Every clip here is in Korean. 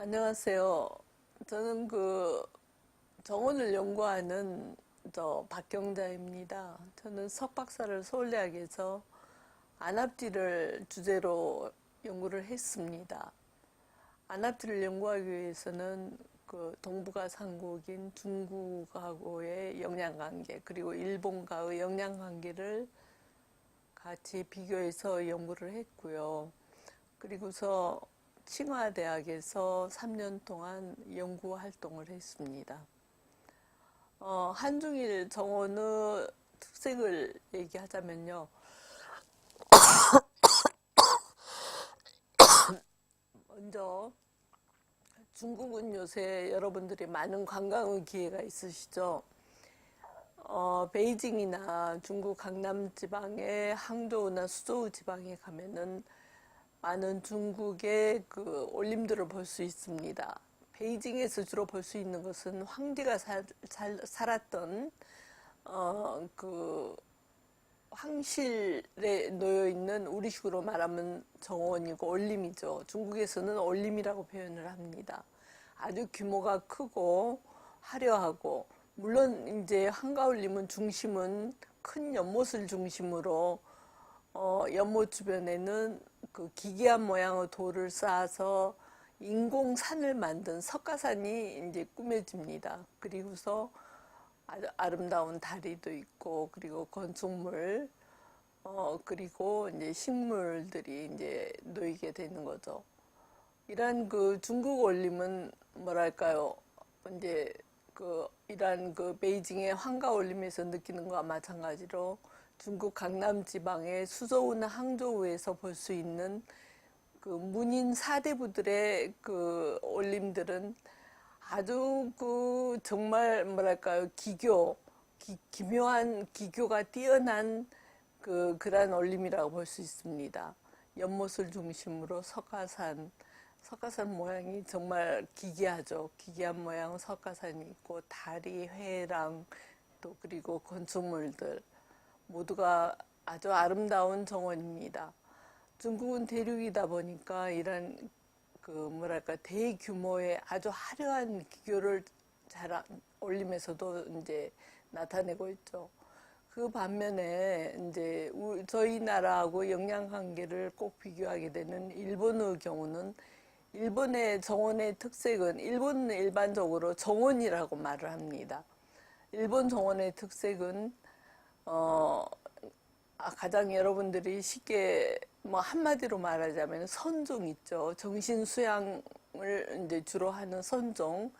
안녕하세요. 저는 그 정원을 연구하는 저 박경자입니다. 저는 석박사를 서울대학에서 안압지를 주제로 연구를 했습니다. 안압지를 연구하기 위해서는 그 동북아 삼국인 중국하고의 영향관계 그리고 일본과의 영향관계를 같이 비교해서 연구를 했고요. 그리고서 칭화대학에서 3년 동안 연구 활동을 했습니다. 어, 한중일 정원의 특색을 얘기하자면요. 먼저 중국은 요새 여러분들이 많은 관광의 기회가 있으시죠. 어, 베이징이나 중국 강남 지방의 항저우나 수저우 지방에 가면은 많은 중국의 그 올림들을 볼 수 있습니다. 베이징에서 주로 볼 수 있는 것은 황제가 살, 살, 살았던 어, 그 황실에 놓여 있는 우리식으로 말하면 정원이고 올림이죠. 중국에서는 올림이라고 표현을 합니다. 아주 규모가 크고 화려하고 물론 이제 한가올림은 중심은 큰 연못을 중심으로 어, 연못 주변에는 그 기괴한 모양의 돌을 쌓아서 인공산을 만든 석가산이 이제 꾸며집니다. 그리고서 아름다운 다리도 있고 그리고 건축물 어 그리고 이제 식물들이 이제 놓이게 되는 거죠. 이런 그 중국 올림은 뭐랄까요? 이제 그 이런 그 베이징의 황가 올림에서 느끼는 거와 마찬가지로 중국 강남 지방의 수저우나 항저우에서 볼 수 있는 그 문인 사대부들의 그 올림들은 아주 그 정말 뭐랄까요 기교 기, 기묘한 기교가 뛰어난 그 그런 올림이라고 볼 수 있습니다. 연못을 중심으로 석가산 석가산 모양이 정말 기괴하죠. 기괴한 모양 석가산이 있고 다리, 회랑 또 그리고 건축물들 모두가 아주 아름다운 정원입니다. 중국은 대륙이다 보니까 이런 그 뭐랄까 대규모의 아주 화려한 기교를 잘 올림에서도 이제 나타내고 있죠. 그 반면에 이제 저희 나라하고 영향 관계를 꼭 비교하게 되는 일본의 경우는 일본의 정원의 특색은 일본은 일반적으로 정원이라고 말을 합니다. 일본 정원의 특색은 어 가장 여러분들이 쉽게 뭐 한마디로 말하자면 선종 있죠. 정신 수양을 이제 주로 하는 선종.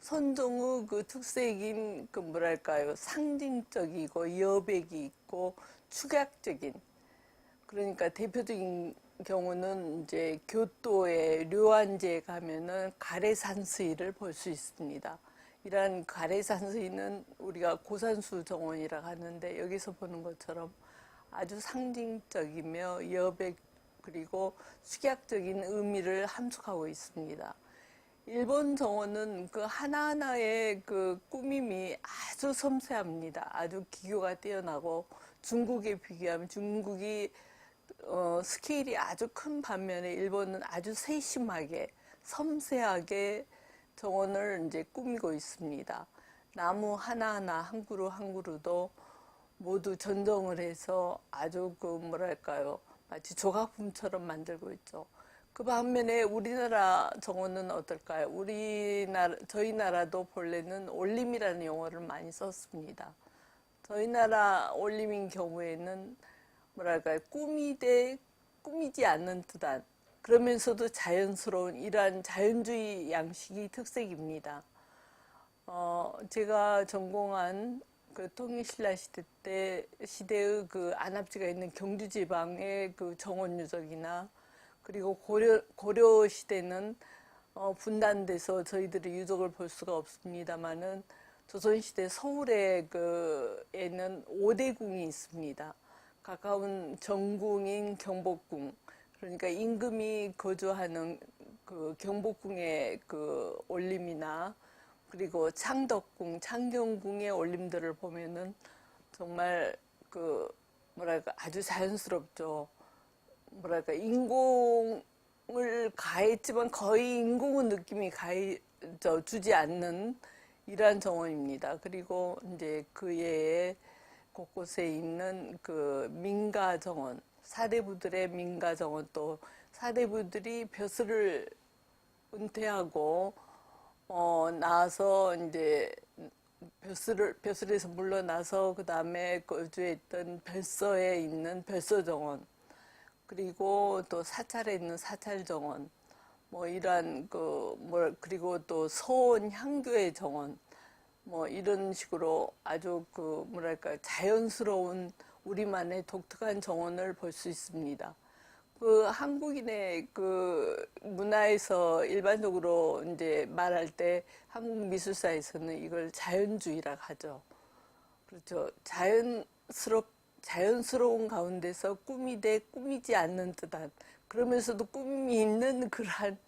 선종의 그 특색인 그 뭐랄까요 상징적이고 여백이 있고 축약적인 그러니까 대표적인 경우는 이제 교토의 료안제에 가면은 가래산스이를 볼 수 있습니다. 이러한 가래산스이는 우리가 고산수 정원이라 고 하는데 여기서 보는 것처럼 아주 상징적이며 여백 그리고 숙약적인 의미를 함축하고 있습니다. 일본 정원은 그 하나하나의 그 꾸밈이 아주 섬세합니다. 아주 기교가 뛰어나고 중국에 비교하면 중국이 어, 스케일이 아주 큰 반면에 일본은 아주 세심하게 섬세하게 정원을 이제 꾸미고 있습니다. 나무 하나하나 한 그루 한 그루도 모두 전정을 해서 아주 그 뭐랄까요 마치 조각품처럼 만들고 있죠. 그 반면에 우리나라 정원은 어떨까요? 우리나라 저희 나라도 본래는 올림이라는 용어를 많이 썼습니다. 저희 나라 올림인 경우에는 뭐랄까요 꾸미되 꾸미지 않는 듯한 그러면서도 자연스러운 이러한 자연주의 양식이 특색입니다. 어, 제가 전공한 그 통일신라 시대 때 시대의 그 안압지가 있는 경주 지방의 그 정원 유적이나 그리고 고려 고려 시대는 어, 분단돼서 저희들이 유적을 볼 수가 없습니다만은 조선 시대 서울에 그에는 오대궁이 있습니다. 가까운 정궁인 경복궁 그러니까 임금이 거주하는 그 경복궁의 그 올림이나 그리고 창덕궁, 창경궁의 올림들을 보면은 정말 그 뭐랄까 아주 자연스럽죠. 뭐랄까 인공 인공을 가했지만 거의 인공은 느낌이 가해, 저, 주지 않는 이러한 정원입니다. 그리고 이제 그 외에 곳곳에 있는 그 민가 정원, 사대부들의 민가 정원 또 사대부들이 벼슬을 은퇴하고 어 나서 이제 벼슬을 벼슬에서 물러나서 그 다음에 거주했던 별서에 있는 별서 정원 그리고 또 사찰에 있는 사찰 정원 뭐 이러한 그뭐 그리고 또 서원 향교의 정원 뭐 이런 식으로 아주 그 뭐랄까 자연스러운 우리만의 독특한 정원을 볼 수 있습니다. 그 한국인의 그 문화에서 일반적으로 이제 말할 때 한국 미술사에서는 이걸 자연주의라 하죠. 그렇죠. 자연스럽 자연스러운 가운데서 꾸미되 꾸미지 않는 듯한 그러면서도 꾸밈이 있는 그러한